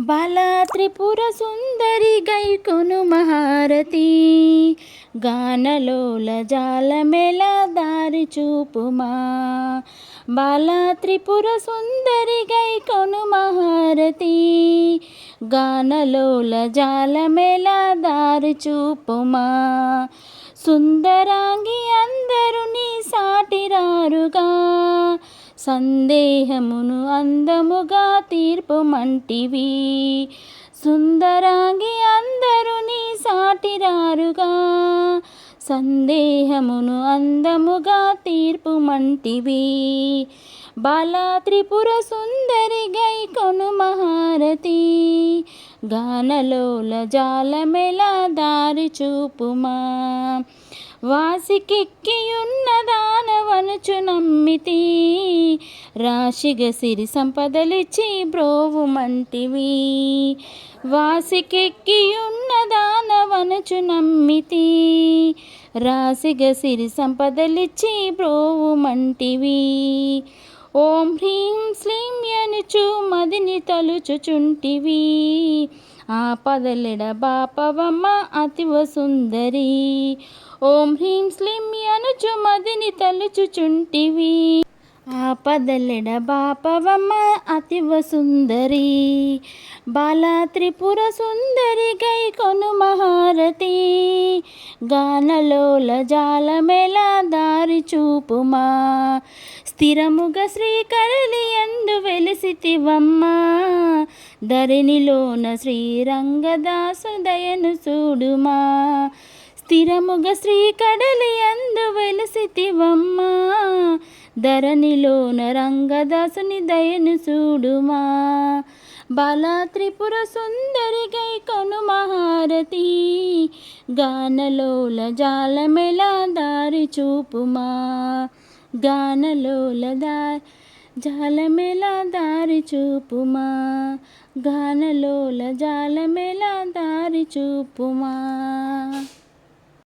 బాలా త్రిపుర సుందరి గైకొను మహారతి. గానలోల జాలమెల దారి చూపుమా. బాలా త్రిపుర సుందరి గైకొను మహారతి. గానలోల జాలమెల దారి చూపుమా. సుందరాంగి అందరు నీ సాటిరారుగా. సందేహమును అందముగా తీర్పుమంటివి సుందరాంగి అందరుని సాటిరారుగా. సందేహమును అందముగా తీర్పుమంటివి బాలా త్రిపుర సుందరి గై కొను మహారతి గానలోల జాలమెల దారి చూపుమా. వాసికెక్కియున్న దానవనుచు నమ్మితి. రాశిగ సిరి సంపదలిచ్చి బ్రోవుమంటివి వాసికెక్కియున్న దానవనుచు నమ్మితి. రాశిగ సిరి సంపదలిచ్చి బ్రోవుమంటివి ఓం హ్రీం శ్లీం యనుచు మదిని తలుచుచుంటివి. ఆపదలెడ బాపవమ్మ అతివ సుందరి. ఓం హ్రీం శ్లీం యనుచు మదిని తలుచుచుంటివి. ఆపదలెడ బాపవమ్మ అతివ సుందరి. బాల త్రిపుర సుందరి గై కొను మహారతి. గానలోల జాలమెల దారి చూపుమా. స్థిరముగ శ్రీకరలి ఎందు వెలిసితివమ్మ. ధరణిలోన శ్రీరంగదాసు దయను చూడుమా. స్థిరముగ శ్రీకడలి ఎందు వెలిసితివమ్మ. ధరణిలోన రంగదాసుని దయను చూడుమా. బాలా త్రిపుర సుందరి గై కను మహారతి. గానలోల జాలమెల దారి చూపుమా. గానలోల దారి జాలమెల దారి చూపుమా. గానలోల జాలమెల దారి చూపుమా.